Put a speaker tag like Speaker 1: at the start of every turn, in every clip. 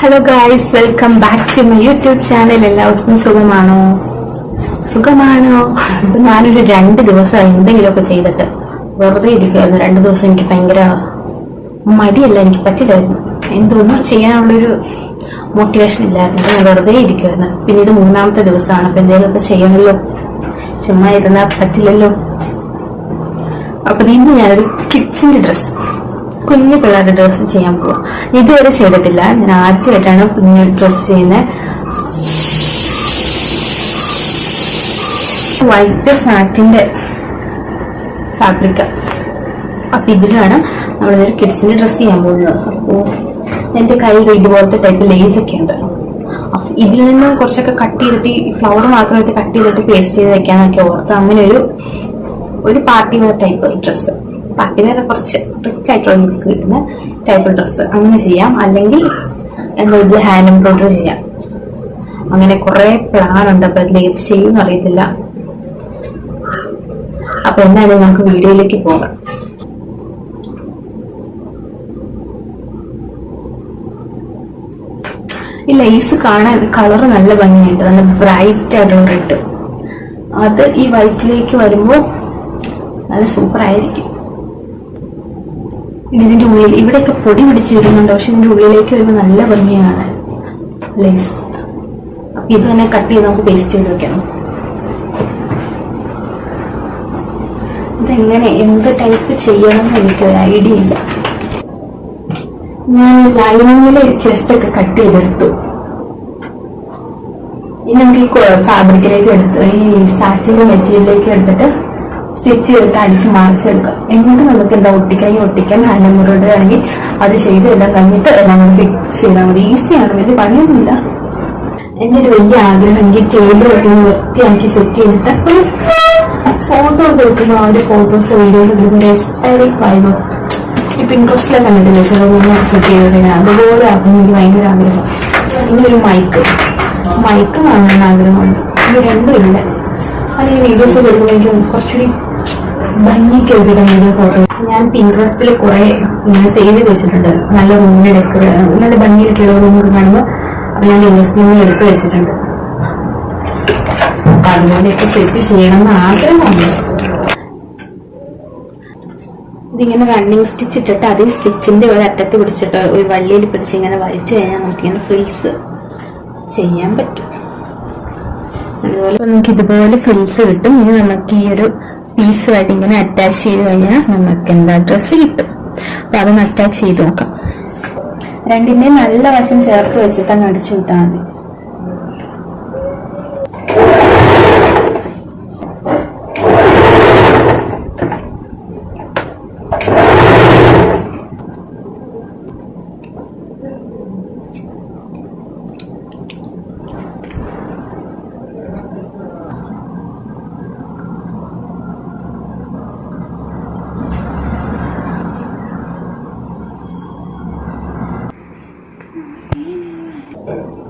Speaker 1: Hello guys welcome back to my YouTube channel എല്ലാവർക്കും സുഖമാണോ? സുഖമാണോ? ഞാനൊരു രണ്ട് ദിവസം എന്തെങ്കിലുമൊക്കെ ചെയ്തിട്ട് വെറുതെ ഇരിക്കുമായിരുന്നു രണ്ട് ദിവസം എനിക്ക് ഭയങ്കര മടിയല്ല എനിക്ക് പറ്റില്ലായിരുന്നു. എന്തോന്നും ചെയ്യാനുള്ളൊരു മോട്ടിവേഷൻ ഇല്ലായിരുന്നു. ഞാൻ വെറുതെ ഇരിക്കുമായിരുന്നു പിന്നെ ഇത് മൂന്നാമത്തെ ദിവസമാണ്. അപ്പൊ എന്തെങ്കിലുമൊക്കെ ചെയ്യണമല്ലോ ചുമ്മാ ഇരുന്നാൽ പറ്റില്ലല്ലോ. അപ്പൊ ഇന്ന് ഞാനൊരു കിഡ്സിന്റെ ഡ്രസ്സ് കുഞ്ഞു പിള്ളേരുടെ ഡ്രസ്സ് ചെയ്യാൻ പോവാം. ഇതുവരെ ചെയ്തിട്ടില്ല. ഞാൻ ആദ്യമായിട്ടാണ് കുഞ്ഞു ഡ്രസ്സ് ചെയ്യുന്നത് വൈറ്റ് സ്നാറ്റിന്റെ ഫാബ്രിക്ക. അപ്പൊ ഇതിലാണ് നമ്മളൊരു കിഡ്സിന് ഡ്രസ്സ് ചെയ്യാൻ പോകുന്നത്. അപ്പോ എന്റെ കയ്യിൽ ഇതുപോലത്തെ ടൈപ്പ് ലേസ് ഒക്കെ ഉണ്ട്. ഇതിൽ നിന്ന് കുറച്ചൊക്കെ കട്ട് ചെയ്തിട്ട് ഈ ഫ്ലവർ മാത്രമായിട്ട് കട്ട് ചെയ്തിട്ട് പേസ്റ്റ് ചെയ്ത് വെക്കാന്നൊക്കെ ഓർത്ത് അങ്ങനെ ഒരു ഒരു party wear type dress party തന്നെ കുറച്ച് റിച്ച് ആയിട്ടുള്ള ലുക്ക് കിട്ടുന്ന ടൈപ്പ് ഡ്രസ്സ് അങ്ങനെ ചെയ്യാം. അല്ലെങ്കിൽ എന്താ ഇതിൽ ഹാൻഡ് എംബ്രോയിഡറി ചെയ്യാം. അങ്ങനെ കുറെ പ്ലാൻ ഉണ്ട്. അപ്പൊ അതിൽ ഏത് ചെയ്യുമെന്ന് അറിയത്തില്ല. അപ്പൊ എന്തായാലും നമുക്ക് വീഡിയോയിലേക്ക് പോകാം. ഈ ലൈസ് കാണാൻ കളർ നല്ല ഭംഗിയുണ്ട്. നല്ല ബ്രൈറ്റ് ആയിട്ടുള്ള റെഡ് അത് ഈ വൈറ്റിലേക്ക് വരുമ്പോൾ നല്ല സൂപ്പർ ആയിരിക്കും. ഇതിന്റെ ഉള്ളിൽ ഇവിടെയൊക്കെ പൊടി പിടിച്ച് വരുന്നുണ്ട് പക്ഷെ ഇതിന്റെ ഉള്ളിലേക്ക് വരുമ്പോൾ നല്ല ഭംഗിയാണ്. ലേസ് അപ്പൊ ഇത് തന്നെ കട്ട് ചെയ്ത് നമുക്ക് പേസ്റ്റ് ചെയ്ത് വെക്കണം. ഇതെങ്ങനെ എന്ത് ടൈപ്പ് ചെയ്യണം എന്ന് ഐഡിയ ഇല്ല. ഞാൻ ലൈനിങ്ങിൽ ചെസ്റ്റ് ഒക്കെ കട്ട് ചെയ്തെടുത്തു. ഇനി നമുക്ക് ഈ ഫാബ്രിക്കിലേക്ക് എടുത്ത് ഈ സാറ്റിന്റെ മെറ്റീരിയലിലേക്ക് എടുത്തിട്ട് സ്റ്റിച്ച് ചെയ്തിട്ട് അടിച്ച് മറിച്ചെടുക്കുക. എന്നിട്ട് നമുക്ക് എന്താ ഒട്ടിക്കാൻ? ഒട്ടിക്കാൻ ഹാൻഡ് എംബ്രോയിഡറി ആണെങ്കിൽ അത് ചെയ്ത് എല്ലാം കഴിഞ്ഞിട്ട് നമ്മൾ ഫിക്സ് ചെയ്താൽ മതി. ഈസിയാണ് വലിയ പണിയൊന്നുമില്ല. എന്റെ ഒരു വലിയ ആഗ്രഹം എനിക്ക് ടേബിൾ ഒന്ന് വൃത്തിയാക്കി സെറ്റ് ചെയ്തിട്ട് ഒരു ഫോട്ടോ ഒക്കെ എടുക്കുന്ന. ആ ഒരു ഫോട്ടോസ് വീഡിയോസ് എടുക്കുന്ന എസ്തറിക് വൈബ് ഈ പിൻട്രസ്റ്റിലെ ചില ചെറുതൊന്നും സെറ്റ് ചെയ്ത് ചെയ്യാൻ അതുപോലെ ആക്കണം എനിക്ക് ഭയങ്കര ആഗ്രഹം. ഇനി ഒരു മൈക്ക് മൈക്ക് വാങ്ങാൻ ആഗ്രഹമുണ്ട്. ഇത് രണ്ടും ഇല്ല. ഈ വീഡിയോസ് വരുമ്പോൾ എനിക്ക് കുറച്ചുകൂടി ഭംഗിക്ക് എടുക്കുന്ന വീഡിയോ ഫോട്ടോ ഞാൻ പിൻട്രസ്റ്റിൽ കുറെ ഇങ്ങനെ സേവ് ചെയ്ത് വെച്ചിട്ടുണ്ട്. നല്ല റൂമിന് ഡെക്കറേ നല്ല ഭംഗിയിലൊക്കെയുള്ള റൂമൊക്കെ കാണുമ്പോൾ അപ്പം ഞാൻ ഇൻവെസ്റ്റ്മെന്റ് എടുത്ത് വെച്ചിട്ടുണ്ട്. അപ്പൊ അതുപോലെയൊക്കെ സെറ്റ് ചെയ്യണം എന്ന് ആഗ്രഹമുണ്ട്. ഇതിങ്ങനെ റണ്ണിങ് സ്റ്റിച്ച് ഇട്ടിട്ട് അതേ സ്റ്റിച്ചിന്റെ ഒരു അറ്റത്ത് പിടിച്ചിട്ട് ഒരു വള്ളിയിൽ പിടിച്ച് ഇങ്ങനെ വലിച്ചു കഴിഞ്ഞാൽ നമുക്കിങ്ങനെ ഫ്രിൽസ് ചെയ്യാൻ പറ്റും. അതുപോലെ നമുക്ക് ഇതുപോലെ ഫിൽസ് കിട്ടും. ഇനി നമുക്ക് ഈ ഒരു പീസുമായിട്ട് ഇങ്ങനെ അറ്റാച്ച് ചെയ്ത് കഴിഞ്ഞാൽ നമുക്ക് എന്താ ഡ്രസ്സ് കിട്ടും. അപ്പൊ അതൊന്ന് അറ്റാച്ച് ചെയ്ത് നോക്കാം. രണ്ടിന്റെയും നല്ല വശം ചേർത്ത് വെച്ചിട്ട് അങ്ങ് അടിച്ചു വിട്ടാൽ മതി.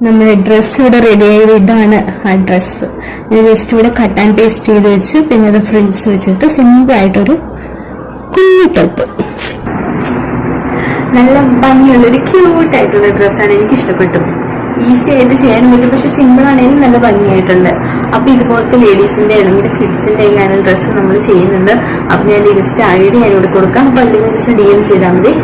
Speaker 1: നമ്മുടെ ഡ്രസ്സ് ഇവിടെ റെഡി ആയത് ഇതാണ് ആ ഡ്രസ്സ് ജസ്റ്റ് ഇവിടെ കട്ട് ആൻഡ് പേസ്റ്റ് ചെയ്ത് വെച്ച് പിന്നെ അത് ഫ്രിൽസ് വെച്ചിട്ട് സിമ്പിൾ ആയിട്ടൊരു കുഞ്ഞു ടോപ്പ് നല്ല ഭംഗിയുള്ളൊരു ക്യൂട്ട് ആയിട്ടുള്ള ഡ്രസ്സാണ് എനിക്ക് ഇഷ്ടപ്പെട്ടു ഈസി ആയിട്ട് ചെയ്യാനും പറ്റും പക്ഷെ സിമ്പിൾ ആണെങ്കിലും നല്ല ഭംഗിയായിട്ടുണ്ട്. അപ്പൊ ഇതുപോലത്തെ ലേഡീസിന്റെ അല്ലെങ്കിൽ കിഡ്സിന്റെ ഡ്രസ്സ് നമ്മൾ ചെയ്യുന്നുണ്ട് അപ്പൊ ഞാൻ ലിസ്റ്റ് ഐഡിയ ഞാൻ കൊടുക്കാം. അപ്പൊ അല്ലെങ്കിൽ ജസ്റ്റ് ഡി എം ചെയ്താൽ മതി.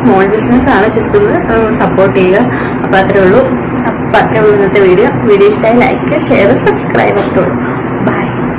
Speaker 1: സ്മോൾ ബിസിനസ് ആണ്. ജസ്റ്റ് ഒന്ന് സപ്പോർട്ട് ചെയ്യുക. അപ്പോൾ അത്രേ ഉള്ളൂ. അപ്പോൾ അത്രേ ഉള്ളൂ ഇന്നത്തെ വീഡിയോ വീഡിയോ ഇഷ്ടമായി ലൈക്ക് ഷെയർ സബ്സ്ക്രൈബ് ഒക്കെ ഉള്ളൂ